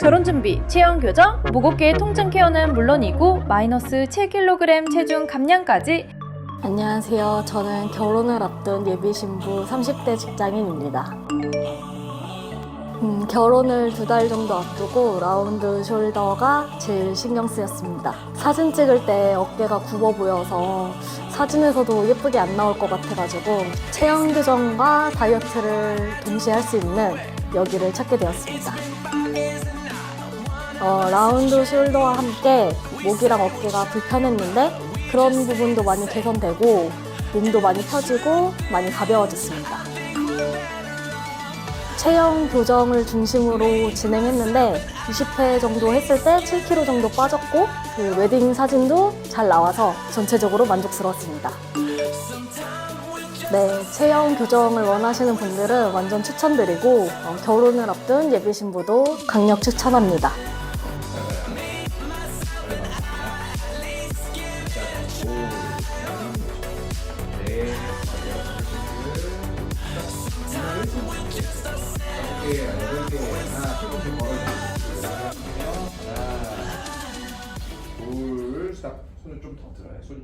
결혼 준비, 체형 교정, 무겁게 통증 케어는 물론이고 마이너스 7kg 체중 감량까지 안녕하세요. 저는 결혼을 앞둔 예비 신부 30대 직장인입니다. 음, 결혼을 두 달 정도 앞두고 라운드 숄더가 제일 신경 쓰였습니다. 사진 찍을 때 어깨가 굽어 보여서 사진에서도 예쁘게 안 나올 것 같아가지고 체형 교정과 다이어트를 동시에 할 수 있는 여기를 찾게 되었습니다. 어, 라운드 숄더와 함께 목이랑 어깨가 불편했는데 그런 부분도 많이 개선되고 몸도 많이 펴지고 많이 가벼워졌습니다. 체형 교정을 중심으로 진행했는데 20회 정도 했을 때 7kg 정도 빠졌고 그 웨딩 사진도 잘 나와서 전체적으로 만족스러웠습니다. 네, 체형 교정을 원하시는 분들은 완전 추천드리고 어, 결혼을 앞둔 예비 신부도 강력 추천합니다. 둘, 딱 손을 좀 더 들어요. 손